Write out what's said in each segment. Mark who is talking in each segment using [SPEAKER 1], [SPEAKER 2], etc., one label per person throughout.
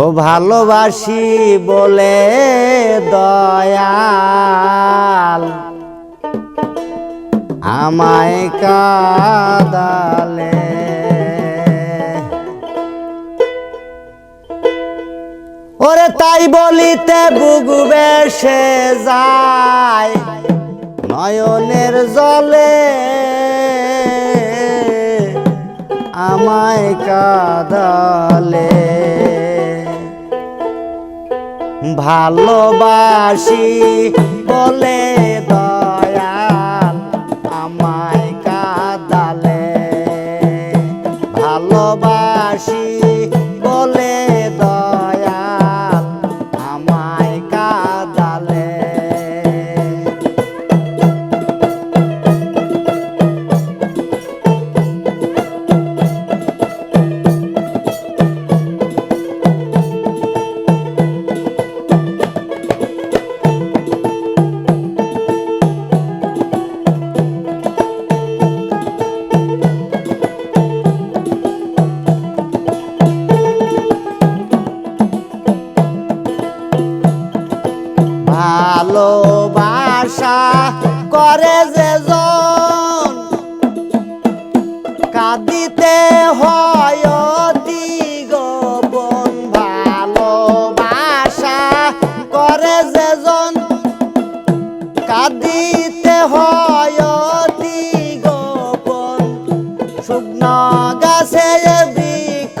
[SPEAKER 1] ও ভালোবাসি বলে দয়াল আমায় কাদালে। ওরে তাই বলিতে বুক সে যায় নয়নের আমায় কাদালে। ভালোবাসি বলে জন কাঁদিতে হয় গোপন ভালোবাসা করে যে জন কাঁদিতে হয় গোপন শুকনো গাছে বৃক্ষ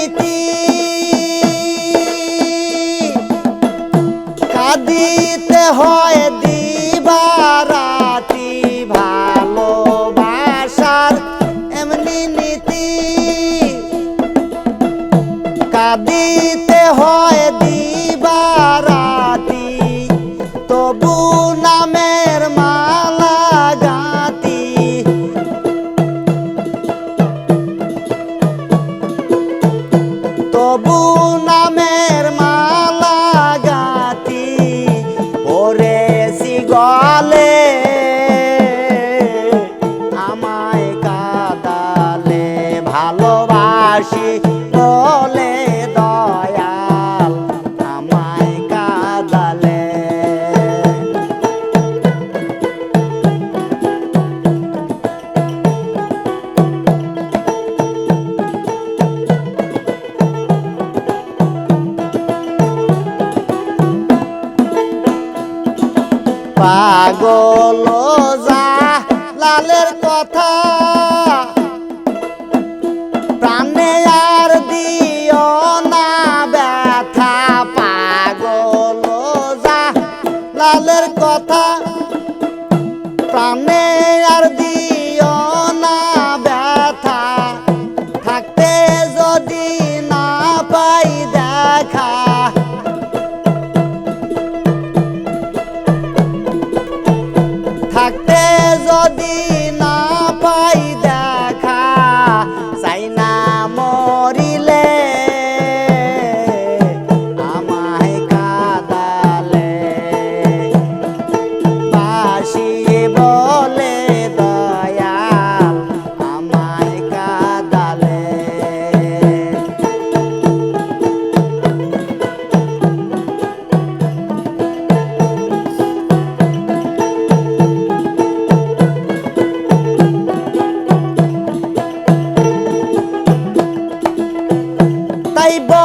[SPEAKER 1] হয় দিবারাতি ভালোবাসার এমনি নীতি। হয় তবু নামের fale লালের কথা। প্রাণে আর দিও না ব্যথা পাগল যা। লালের কথা। প্রাণে vida.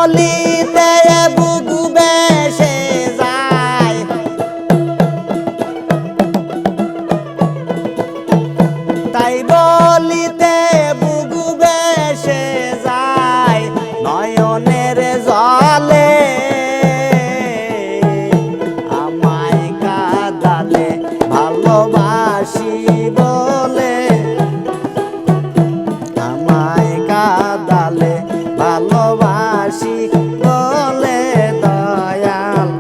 [SPEAKER 1] গলিতে বুকু বেসে যায়। তাই গলিতে বুকু বেসে যায় নয়নের জলে। আমায় কাদালে ভালোবাসি বলে। আমায় কাদালে ভালোবাসি বলে দয়াল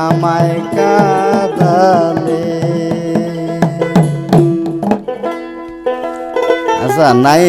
[SPEAKER 1] আমায় কাদালে। আচ্ছা নাই